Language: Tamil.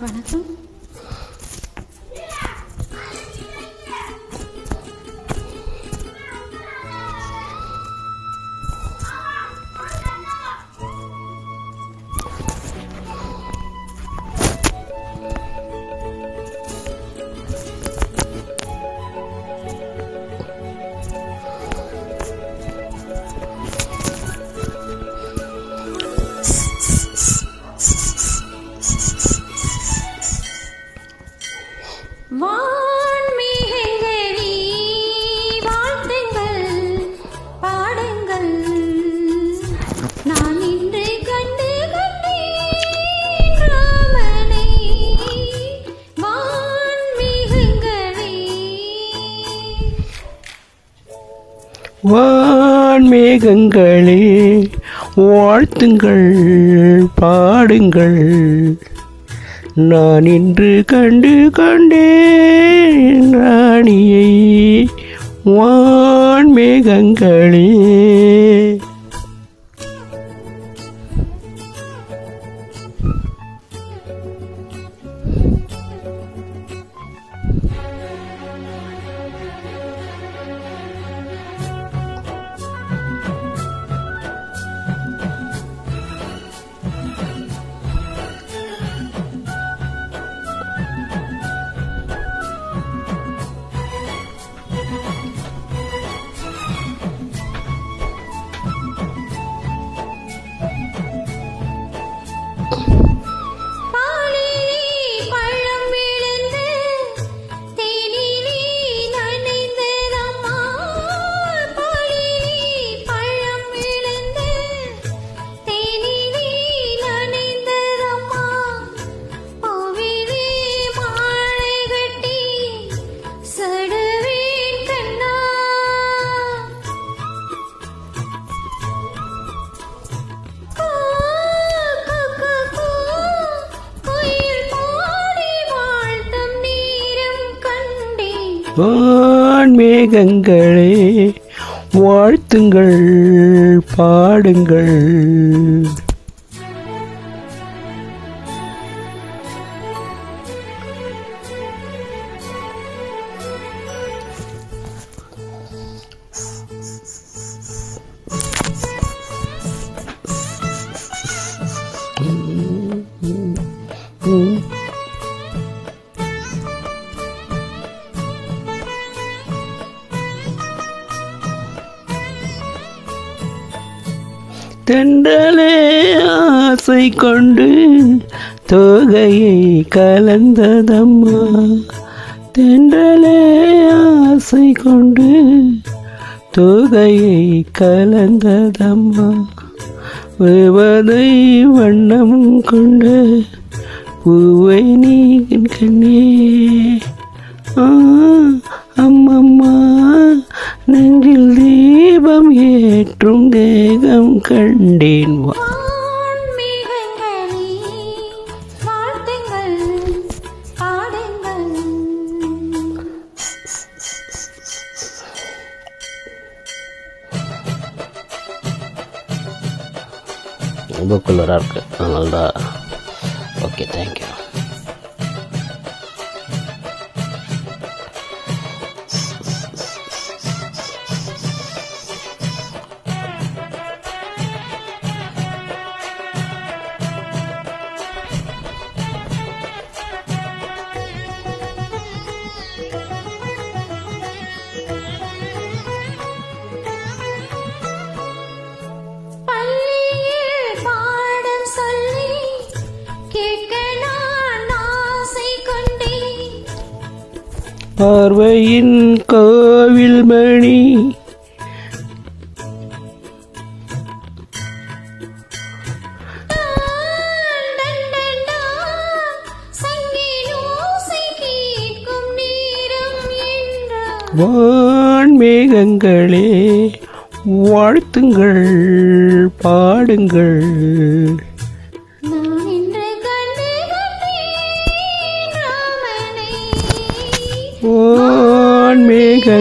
Bana வான்மேகங்களே வாழ்த்துங்கள் பாடுங்கள். நான் இன்று கண்டு கண்டேன் ராணியை வான்மேகங்களே. மேகங்களே வாழ்த்துங்கள் பாடுங்கள். தென்றலே ஆசை கொண்டு தோகையை கலந்ததம்மா. தென்றலே ஆசை கொண்டு தோகையை கலந்ததம்மா. வேவதை வண்ணம் கொண்டு பூவை நீ கண்ணே. ஆ, அம்மம்மா நெஞ்சில் தீ கண்டேன். ரொம்ப குளிராக இருக்கு. அதனால தான் ஓகே தேங்க்யூ பார்வையின் கோவில் மணி. வான்மேகங்களே வாழ்த்துங்கள் பாடுங்கள். வான்மேகங்களே